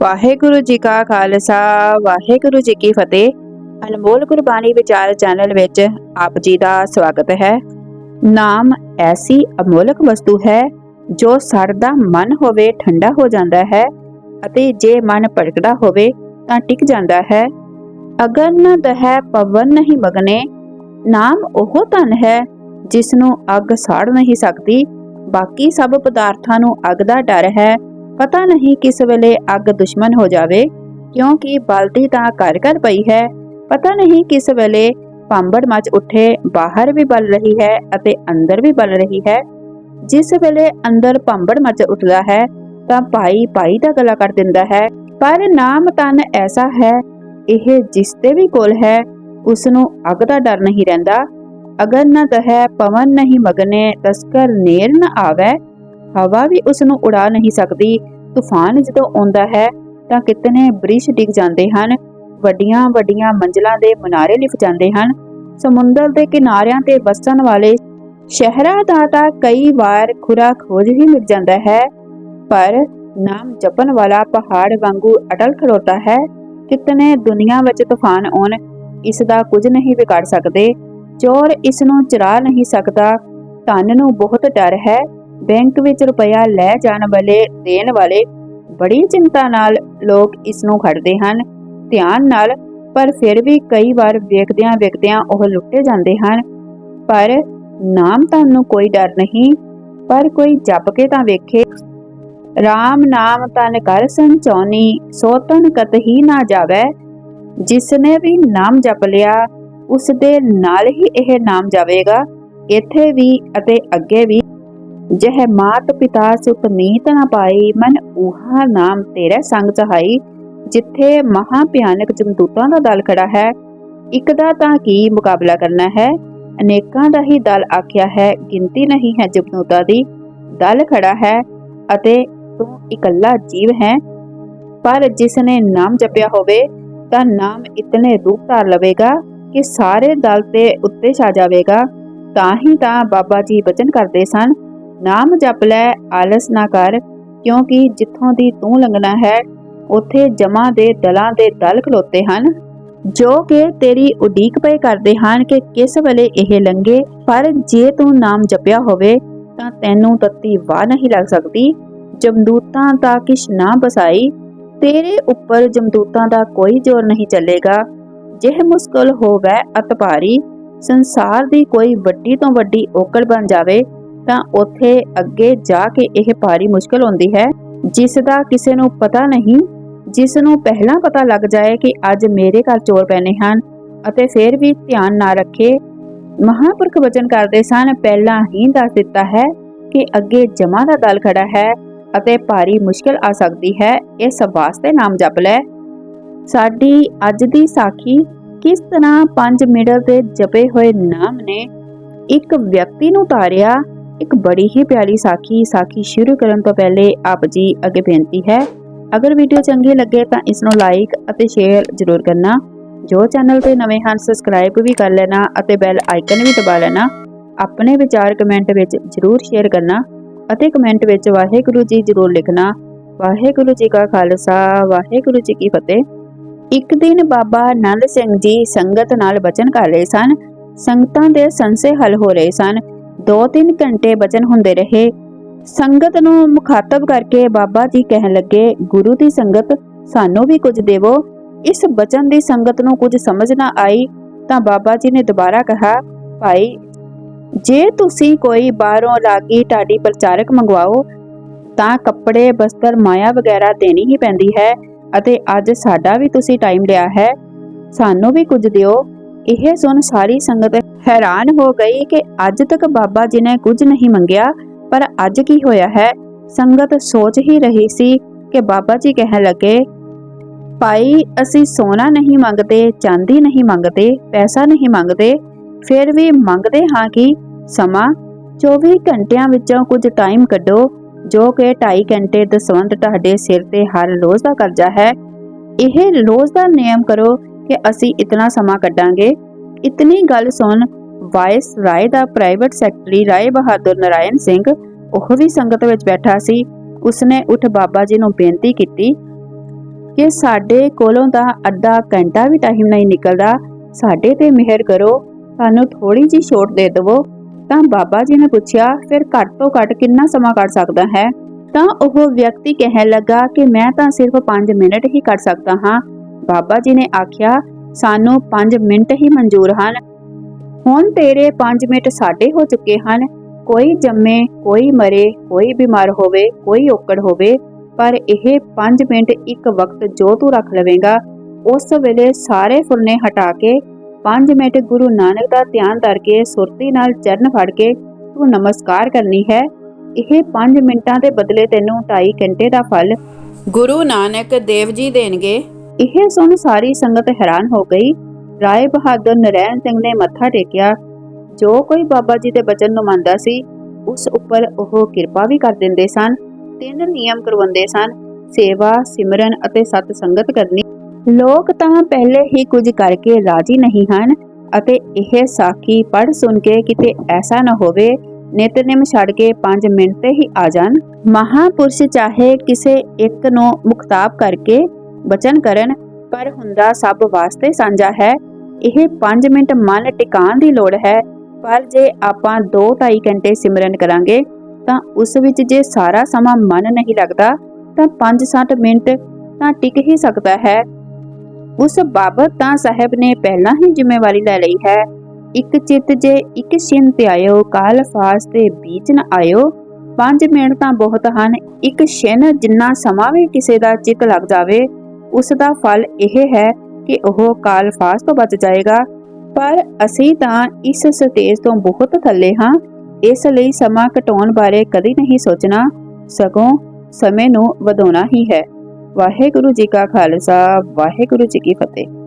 ਵਾਹਿਗੁਰੂ ਜੀ ਕਾ ਖਾਲਸਾ, ਵਾਹਿਗੁਰੂ ਜੀ ਕੀ ਫਤਿਹ। ਅਨਮੋਲ ਗੁਰਬਾਣੀ ਵਿਚਾਰ ਚੈਨਲ ਵਿੱਚ ਆਪ ਜੀ ਦਾ ਸਵਾਗਤ ਹੈ। ਨਾਮ ਐਸੀ ਅਮੋਲਕ ਵਸਤੂ ਹੈ, ਜੋ ਸੜਦਾ ਮਨ ਹੋਵੇ ਠੰਡਾ ਹੋ ਜਾਂਦਾ ਹੈ ਅਤੇ ਜੇ ਮਨ ਭਟਕਦਾ ਹੋਵੇ ਤਾਂ ਟਿਕ ਜਾਂਦਾ ਹੈ। ਅਗਰ ਨ ਦਹਿ ਪਵਨ ਨਹੀਂ ਮਗਨੇ, ਨਾਮ ਉਹ ਧਨ ਹੈ ਜਿਸ ਨੂੰ ਅੱਗ ਸਾੜ ਨਹੀਂ ਸਕਦੀ। ਬਾਕੀ ਸਭ ਪਦਾਰਥਾਂ ਨੂੰ ਅੱਗ ਦਾ ਡਰ ਹੈ ਪਤਾ ਨਹੀਂ ਕਿਸ ਵੇਲੇ ਅੱਗ ਦੁਸ਼ਮਣ ਹੋ ਜਾਵੇ ਕਿਉਂਕਿ ਬਲਦੀ ਤਾਂ ਘਰ ਘਰ ਪਈ ਹੈ ਪਤਾ ਨਹੀਂ ਕਿਸ ਵੇਲੇ ਪੰਬੜ ਮਚ ਉੱਠੇ ਬਾਹਰ ਵੀ ਬਲ ਰਹੀ ਹੈ ਅਤੇ ਅੰਦਰ ਵੀ ਬਲ ਰਹੀ ਹੈ ਜਿਸ ਵੇਲੇ ਅੰਦਰ ਪੰਬੜ ਮਚ ਉੱਠਦਾ ਹੈ ਤਾਂ ਭਾਈ ਭਾਈ ਦਾ ਗਲਾ ਕੱਟ ਦਿੰਦਾ ਹੈ ਪਰ ਨਾਮ ਤਨ ਐਸਾ ਹੈ ਇਹ ਜਿਸ ਤੇ ਵੀ ਕੋਲ ਹੈ ਉਸ ਨੂੰ ਅੱਗ ਦਾ ਡਰ ਨਹੀਂ ਰਹਿੰਦਾ ਅਗਰ ਨ ਤਹਿ ਪਵਨ ਨਹੀਂ ਮਗਨੇ ਤਸਕਰ ਨੇਰ ਨ ਆਵੇ ਹਵਾ ਵੀ ਉਸ ਨੂੰ ਉਡਾ ਨਹੀਂ ਸਕਦੀ ਤੂਫਾਨ ਜਦੋਂ ਆਉਂਦਾ ਹੈ, ਤਾਂ ਕਿਤਨੇ ਬ੍ਰਿਸ਼ ਡਿੱਗ ਜਾਂਦੇ ਹਨ। ਵੱਡੀਆਂ ਵੱਡੀਆਂ ਮੰਜ਼ਲਾਂ ਦੇ ਮਨਾਰੇ ਲਿਫ ਜਾਂਦੇ ਹਨ। ਸਮੁੰਦਰ ਦੇ ਕਿਨਾਰਿਆਂ ਤੇ ਵਸਣ ਵਾਲੇ ਸ਼ਹਿਰਾਂ ਦਾ ਤਾਂ ਕਈ ਵਾਰ ਖੁਰਾ ਖੋਜ ਹੀ ਮਿਲ ਜਾਂਦਾ ਹੈ। ਪਰ ਨਾਮ ਜਪਣ ਵਾਲਾ ਪਹਾੜ ਵਾਂਗੂ ਅਟਲ ਖੜੋਤਾ ਹੈ। ਕਿਤਨੇ ਦੁਨੀਆ ਵਿੱਚ ਤੂਫਾਨ ਆਉਣ, ਇਸ ਦਾ ਕੁਝ ਨਹੀਂ ਵਿਗਾੜ ਸਕਦੇ। ਚੋਰ ਇਸ ਨੂੰ ਚੁਰਾ ਨਹੀਂ ਸਕਦਾ। ਧਨ ਨੂੰ ਬਹੁਤ ਡਰ ਹੈ। ਬੈਂਕ ਵਿੱਚ ਰੁਪਇਆ ਲੈ ਜਾਣ ਵਾਲੇ, ਦੇਣ ਵਾਲੇ ਬੜੀ ਚਿੰਤਾ ਨਾਲ ਲੋਕ ਇਸ ਨੂੰ ਖੜਦੇ ਹਨ। ਧਿਆਨ ਨਾਲ, ਪਰ ਫਿਰ ਵੀ ਕਈ ਵਾਰ ਵੇਖਦਿਆਂ ਵੇਖਦਿਆਂ ਉਹ ਲੁੱਟੇ ਜਾਂਦੇ ਹਨ। ਪਰ ਨਾਮ ਤਾਂ ਕੋਈ ਡਰ ਨਹੀਂ, ਪਰ ਕੋਈ ਜਪ ਕੇ ਤਾਂ ਵੇਖੇ। RAM ਨਾਮ ਤਨ ਕਰ ਸੰਚੋਨੀ ਸੋ ਤਨ ਕਤਹੀ ਨਾ ਜਾਵੇ। ਜਿਸਨੇ ਵੀ ਨਾਮ ਜਪ ਲਿਆ ਉਸ ਦੇ ਨਾਲ ਹੀ ਇਹ ਨਾਮ ਜਾਵੇਗਾ। ਇੱਥੇ ਵੀ ਅਤੇ ਅੱਗੇ ਵੀ ਜਹ ਮਾਤ ਪਿਤਾ ਸੁਖ ਨੀਤ ਨਾ ਪਾਈ, ਮਨ ਉਹਾ ਨਾਮ ਤੇਰੇ ਸੰਗ ਚਹਾਈ। ਜਿੱਥੇ ਮਹਾ ਭਿਆਨਕ ਜਮਦੂਤਾਂ ਦਾ ਦਲ ਖੜਾ ਹੈ, ਇੱਕ ਦਾ ਤਾਂ ਕੀ ਮੁਕਾਬਲਾ ਕਰਨਾ ਹੈ? ਅਨੇਕਾਂ ਦਾ ਹੀ ਦਲ ਆਖਿਆ ਹੈ, ਗਿਣਤੀ ਨਹੀਂ ਹੈ ਜਮਦੂਤਾਂ ਦੀ। ਦਲ ਖੜਾ ਹੈ ਅਤੇ ਤੂੰ ਇਕੱਲਾ ਜੀਵ ਹੈ। ਪਰ ਜਿਸ ਨੇ ਨਾਮ ਜਪਿਆ ਹੋਵੇ, ਤਾਂ ਨਾਮ ਇਤਨੇ ਰੂਪ ਧਾਰ ਲਵੇਗਾ ਕਿ ਸਾਰੇ ਦਲ ਤੇ ਉੱਤੇ ਛਾ ਜਾਵੇਗਾ। ਤਾਂ ਹੀ ਤਾਂ ਬਾਬਾ ਜੀ ਬਚਨ ਕਰਦੇ ਸਨ ਨਾਮ ਜਪ ਲੈ, ਆਲਸ ਨਾ ਕਰ, ਕਿਉਂਕਿ ਜਿੱਥੋਂ ਦੀ ਤੂੰ ਲੰਘਣਾ ਹੈ, ਉੱਥੇ ਜਮਾ ਦੇ ਦਲਾਂ ਦੇ ਦਲ ਖਲੋਤੇ ਹਨ। ਜੋ ਕਿ ਤੇਰੀ ਉਡੀਕ ਪਏ ਕਰਦੇ ਹਨ ਕਿ ਕਿਸ ਵੇਲੇ ਇਹ ਲੰਘੇ, ਪਰ ਜੇ ਤੂੰ ਨਾਮ ਜਪਿਆ ਹੋਵੇ, ਤਾਂ ਤੈਨੂੰ ਤੱਤੀ ਵਾਹ ਨਹੀਂ ਲੱਗ ਸਕਦੀ। ਜਮਦੂਤਾਂ ਦਾ ਕਿਛ ਨਾ ਬਸਾਈ, ਤੇਰੇ ਉੱਪਰ ਜਮਦੂਤਾਂ ਦਾ ਕੋਈ ਜ਼ੋਰ ਨਹੀਂ ਚੱਲੇਗਾ। ਜਿਹ ਮੁਸ਼ਕਲ ਹੋਵੇ ਅਤਪਾਰੀ, ਸੰਸਾਰ ਦੀ ਕੋਈ ਵੱਡੀ ਤੋਂ ਵੱਡੀ ਔਕੜ ਬਣ ਜਾਵੇ ਤਾਂ ਉੱਥੇ ਅੱਗੇ ਜਾ ਕੇ ਇਹ ਭਾਰੀ ਮੁਸ਼ਕਲ ਹੁੰਦੀ ਹੈ ਜਿਸ ਦਾ ਕਿਸੇ ਨੂੰ ਪਤਾ ਨਹੀਂ ਜਿਸ ਨੂੰ ਪਹਿਲਾਂ ਪਤਾ ਲੱਗ ਜਾਏ ਕਿ ਅੱਜ ਮੇਰੇ ਘਰ ਚੋਰ ਪੈਣੇ ਹਨ ਅਤੇ ਫਿਰ ਵੀ ਧਿਆਨ ਨਾ ਰੱਖੇ, ਮਹਾਪੁਰਖ ਵਚਨ ਕਰਦੇ ਸਨ, ਪਹਿਲਾਂ ਹੀ ਦੱਸ ਦਿੱਤਾ ਹੈ ਕਿ ਅੱਗੇ ਜਮਾ ਦਾ ਦਲ ਖੜਾ ਹੈ ਅਤੇ ਭਾਰੀ ਮੁਸ਼ਕਲ ਆ ਸਕਦੀ ਹੈ ਇਸ ਵਾਸਤੇ ਨਾਮ ਜਪ ਲੈ। ਸਾਡੀ ਅੱਜ ਦੀ ਸਾਖੀ ਕਿਸ ਤਰ੍ਹਾਂ 5 ਮਿੰਟ ਦੇ ਜਪੇ ਹੋਏ ਨਾਮ ਨੇ, ਇੱਕ ਵਿਅਕਤੀ ਨੂੰ ਤਾਰਿਆ ਇੱਕ ਬੜੀ ਹੀ ਪਿਆਰੀ ਸਾਖੀ ਸਾਖੀ ਸ਼ੁਰੂ ਕਰਨ ਤੋਂ ਪਹਿਲੇ ਆਪ ਜੀ ਅੱਗੇ ਬੇਨਤੀ ਹੈ, ਅਗਰ ਵੀਡੀਓ ਚੰਗੀ ਲੱਗੇ ਤਾਂ ਇਸ ਨੂੰ ਲਾਈਕ ਅਤੇ ਸ਼ੇਅਰ ਜ਼ਰੂਰ ਕਰਨਾ। ਜੋ ਚੈਨਲ ਤੇ ਨਵੇਂ ਹਨ ਸਬਸਕ੍ਰਾਈਬ ਵੀ ਕਰ ਲੈਣਾ ਅਤੇ ਬੈਲ ਆਈਕਨ ਵੀ ਦਬਾ ਲੈਣਾ। ਆਪਣੇ ਵਿਚਾਰ ਕਮੈਂਟ ਵਿੱਚ ਜ਼ਰੂਰ ਸ਼ੇਅਰ ਕਰਨਾ ਅਤੇ ਕਮੈਂਟ ਵਿੱਚ ਵਾਹਿਗੁਰੂ ਜੀ ਜ਼ਰੂਰ ਲਿਖਣਾ। ਵਾਹਿਗੁਰੂ ਜੀ ਕਾ ਖਾਲਸਾ, ਵਾਹਿਗੁਰੂ ਜੀ ਕੀ ਫਤਿਹ। ਇੱਕ ਦਿਨ ਬਾਬਾ ਆਨੰਦ ਸਿੰਘ ਜੀ ਸੰਗਤ ਨਾਲ ਬਚਨ ਕਰ ਰਹੇ ਸਨ। ਸੰਗਤਾਂ ਦੇ ਸੰਸੇ ਹੱਲ ਹੋ ਰਹੇ ਸਨ। 2-3 ਘੰਟੇ ਬਚਨ ਹੁੰਦੇ ਰਹੇ। ਸੰਗਤ ਨੂੰ ਮੁਖਾਤਬ ਕਰਕੇ ਬਾਬਾ ਜੀ ਕਹਿਣ ਲੱਗੇ, ਗੁਰੂ ਦੀ ਸੰਗਤ, ਸਾਨੂੰ ਵੀ ਕੁਝ ਦੇਵੋ। ਇਸ ਬਚਨ ਦੀ ਸੰਗਤ ਨੂੰ ਕੁਝ ਸਮਝ ਨਾ ਆਈ ਤਾਂ ਬਾਬਾ ਜੀ ਨੇ ਦੁਬਾਰਾ ਕਿਹਾ, ਭਾਈ, ਜੇ ਤੁਸੀਂ ਕੋਈ ਬਾਹਰੋਂ ਲਾਗੀ ਢਾਡੀ ਪ੍ਰਚਾਰਕ ਮੰਗਵਾਓ, ਤਾਂ ਕੱਪੜੇ, ਬਸਤਰ, ਮਾਇਆ ਵਗੈਰਾ ਦੇਣੀ ਹੀ ਪੈਂਦੀ ਹੈ ਅਤੇ ਅੱਜ ਸਾਡਾ ਵੀ ਤੁਸੀਂ ਟਾਈਮ ਲਿਆ ਹੈ। ਸਾਨੂੰ ਵੀ ਕੁਝ ਦਿਓ। ਇਹ ਸੁਣ ਸਾਰੀ ਸੰਗਤ ਹੈਰਾਨ ਹੋ ਗਈ ਕਿ ਅੱਜ ਤੱਕ ਬਾਬਾ ਜੀ ਨੇ ਕੁਝ ਨਹੀਂ ਮੰਗਿਆ, ਪਰ ਅੱਜ ਕੀ ਹੋਇਆ ਹੈ? ਸੰਗਤ ਸੋਚ ਹੀ ਰਹੀ ਸੀ ਕਿ ਬਾਬਾ ਜੀ ਕਹਿਣ ਲੱਗੇ, ਭਾਈ, ਅਸੀਂ ਸੋਨਾ ਨਹੀਂ ਮੰਗਦੇ, ਚਾਂਦੀ ਨਹੀਂ ਮੰਗਦੇ, ਪੈਸਾ ਨਹੀਂ ਮੰਗਦੇ, ਫਿਰ ਵੀ ਮੰਗਦੇ ਹਾਂ ਕਿ ਸਮਾਂ? 24 ਘੰਟਿਆਂ ਵਿੱਚੋਂ ਕੁਝ ਟਾਈਮ ਕੱਢੋ, ਜੋ ਕਿ 2.5 ਘੰਟੇ ਦਸਵੰਤ ਤੁਹਾਡੇ ਸਿਰ ਤੇ ਹਰ ਰੋਜ਼ ਦਾ ਕਰਜ਼ਾ ਹੈ। ਇਹ ਰੋਜ਼ ਦਾ ਨਿਯਮ ਕਰੋ ਕਿ ਅਸੀਂ ਇਤਨਾ ਸਮਾਂ ਕੱਢਾਂਗੇ। ਇਤਨੀ ਗੱਲ ਸੁਣ ਵਾਇਸ ਰਾਏ ਦਾ ਪ੍ਰਾਈਵੇਟ ਸੈਕਟਰੀ ਰਾਏ ਬਹਾਦਰ ਨਰਾਇਣ ਸਿੰਘ, ਉਹ ਵੀ ਸੰਗਤ ਵਿੱਚ ਬੈਠਾ ਸੀ। ਉਸਨੇ ਉੱਠ ਬਾਬਾ ਜੀ ਨੂੰ ਬੇਨਤੀ ਕੀਤੀ ਕਿ ਸਾਡੇ ਕੋਲੋਂ ਤਾਂ ਅੱਧਾ ਘੰਟਾ ਵੀ ਟਾਈਮ ਨਹੀਂ ਨਿਕਲਦਾ। ਸਾਡੇ ਤੇ ਮਿਹਰ ਕਰੋ, ਸਾਨੂੰ ਥੋੜੀ ਜੀ ਛੋਟ ਦੇ ਦਿਵੋ। ਤਾਂ ਬਾਬਾ ਜੀ ਨੇ ਪੁੱਛਿਆ, ਫਿਰ ਘੱਟ ਤੋਂ ਘੱਟ ਕਿੰਨਾ ਸਮਾਂ ਕੱਢ ਸਕਦਾ ਹੈ? ਤਾਂ ਉਹ ਵਿਅਕਤੀ ਕਹਿਣ ਲੱਗਾ ਕਿ ਮੈਂ ਤਾਂ ਸਿਰਫ 5 ਮਿੰਟ ਹੀ ਕੱਢ ਸਕਦਾ ਹਾਂ। ਬਾਬਾ ਜੀ ਨੇ ਆਖਿਆ, ਸਾਨੂੰ 5 ਮਿੰਟ ਹੀ ਮਨਜ਼ੂਰ ਹਨ। ਹੁਣ ਤੇਰੇ 5 ਮਿੰਟ ਸਾਡੇ ਹੋ ਚੁੱਕੇ ਹਨ। ਕੋਈ ਜੰਮੇ, ਕੋਈ ਮਰੇ, ਕੋਈ ਬਿਮਾਰ ਹੋਵੇ, ਕੋਈ ਔਕੜ ਹੋਵੇ, ਪਰ ਇਹ 5 ਮਿੰਟ ਇੱਕ ਵਕਤ ਜੋ ਤੂੰ ਰੱਖ ਲਵੇਂਗਾ, ਉਸ ਵੇਲੇ ਸਾਰੇ ਫੁਰਨੇ ਹਟਾ ਕੇ 5 ਮਿੰਟ ਗੁਰੂ ਨਾਨਕ ਦਾ ਧਿਆਨ ਕਰਕੇ ਸੁਰਤੀ ਨਾਲ ਚਰਨ ਫੜ ਕੇ ਤੂੰ ਨਮਸਕਾਰ ਕਰਨੀ ਹੈ। ਇਹ 5 ਮਿੰਟਾਂ ਦੇ ਬਦਲੇ ਤੈਨੂੰ 2.5 ਘੰਟੇ ਦਾ ਫਲ ਗੁਰੂ ਨਾਨਕ ਦੇਵ ਜੀ ਦੇਣਗੇ। ਇਹ ਸੁਣ ਸਾਰੀ ਸੰਗਤ ਹੈਰਾਨ ਹੋ ਗਈ। ਰਾਏ ਬਹਾਦਰ ਨਰੈਣ ਸਿੰਘ ਨੇ ਮੱਥਾ ਟੇਕਿਆ। ਜੋ ਕੋਈ ਬਾਬਾ ਜੀ ਦੇ ਬਚਨ ਨੂੰ ਮੰਨਦਾ ਸੀ, ਉਸ ਉੱਪਰ ਉਹ ਕਿਰਪਾ ਵੀ ਕਰ ਦਿੰਦੇ ਸਨ। ਤਿੰਨ ਨਿਯਮ ਕਰਵਾਉਂਦੇ ਸਨ। ਸੇਵਾ, ਸਿਮਰਨ ਅਤੇ ਸਤ ਸੰਗਤ ਕਰਨੀ। ਲੋਕ ਤਾਂ ਪਹਿਲੇ ਹੀ ਕੁਝ ਕਰਕੇ ਰਾਜੀ ਨਹੀਂ ਹਨ ਅਤੇ ਇਹ ਸਾਖੀ ਪੜ ਸੁਣ ਕੇ ਕਿਤੇ ਐਸਾ ਨਾ ਹੋਵੇ, ਨਿਤਨੇਮ ਛੱਡ ਕੇ 5 ਮਿੰਟ ਤੇ ਹੀ ਆ ਜਾਣ। ਮਹਾਪੁਰਸ਼ ਚਾਹੇ ਕਿਸੇ ਇੱਕ ਨੂੰ ਮੁਖਤਾਬ ਕਰਕੇ ਬਚਨ ਕਰਨ, ਪਰ ਹੁੰਦਾ ਸਭ ਵਾਸਤੇ ਸਾਂਝਾ ਹੈ। ਇਹ 5 ਮਿੰਟ ਮਨ ਟਿਕਾਣ ਦੀ ਲੋੜ ਹੈ, ਪਰ ਜੇ ਆਪਾਂ 2-2.5 ਘੰਟੇ ਸਿਮਰਨ ਕਰਾਂਗੇ, ਤਾਂ ਉਸ ਵਿੱਚ ਜੇ ਸਾਰਾ ਸਮਾਂ ਮਨ ਨਹੀਂ ਲੱਗਦਾ, ਤਾਂ 5-7 ਮਿੰਟ ਤਾਂ ਟਿਕ ਹੀ ਸਕਦਾ ਹੈ। ਉਸ ਬਾਬਤ ਤਾਂ ਸਾਹਿਬ ਨੇ ਪਹਿਲਾਂ ਹੀ ਜ਼ਿੰਮੇਵਾਰੀ ਲੈ ਲਈ ਹੈ। ਇੱਕ ਚਿੱਤ ਜੇ ਇੱਕ ਛਿਨ ਤੇ ਆਇਓ, ਕਾਲ ਫਾਸ ਤੇ ਬੀਚ ਨ ਆਇਓ 5 ਮਿੰਟ ਤਾਂ ਬਹੁਤ ਹਨ। ਇੱਕ ਛਿਨ ਜਿੰਨਾ ਸਮਾਂ ਵੀ ਕਿਸੇ ਦਾ ਚਿੱਤ ਲੱਗ ਜਾਵੇ ਉਸ ਦਾ ਫਲ ਇਹ ਹੈ ਕਿ ਉਹ ਕਾਲ ਫਾਸ ਤੋਂ ਬਚ ਜਾਏਗਾ। ਪਰ ਅਸੀਂ ਤਾਂ ਇਸ ਸਟੇਜ ਤੋਂ ਬਹੁਤ ਥੱਲੇ ਹਾਂ। ਇਸ ਲਈ ਸਮਾਂ ਘਟਾਉਣ ਬਾਰੇ ਕਦੀ ਨਹੀਂ ਸੋਚਣਾ। ਸਗੋਂ ਸਮੇਂ ਨੂੰ ਵਧਾਉਣਾ ਹੀ ਹੈ। ਵਾਹਿਗੁਰੂ ਜੀ ਕਾ ਖਾਲਸਾ, ਵਾਹਿਗੁਰੂ ਜੀ ਕੀ ਫਤਿਹ।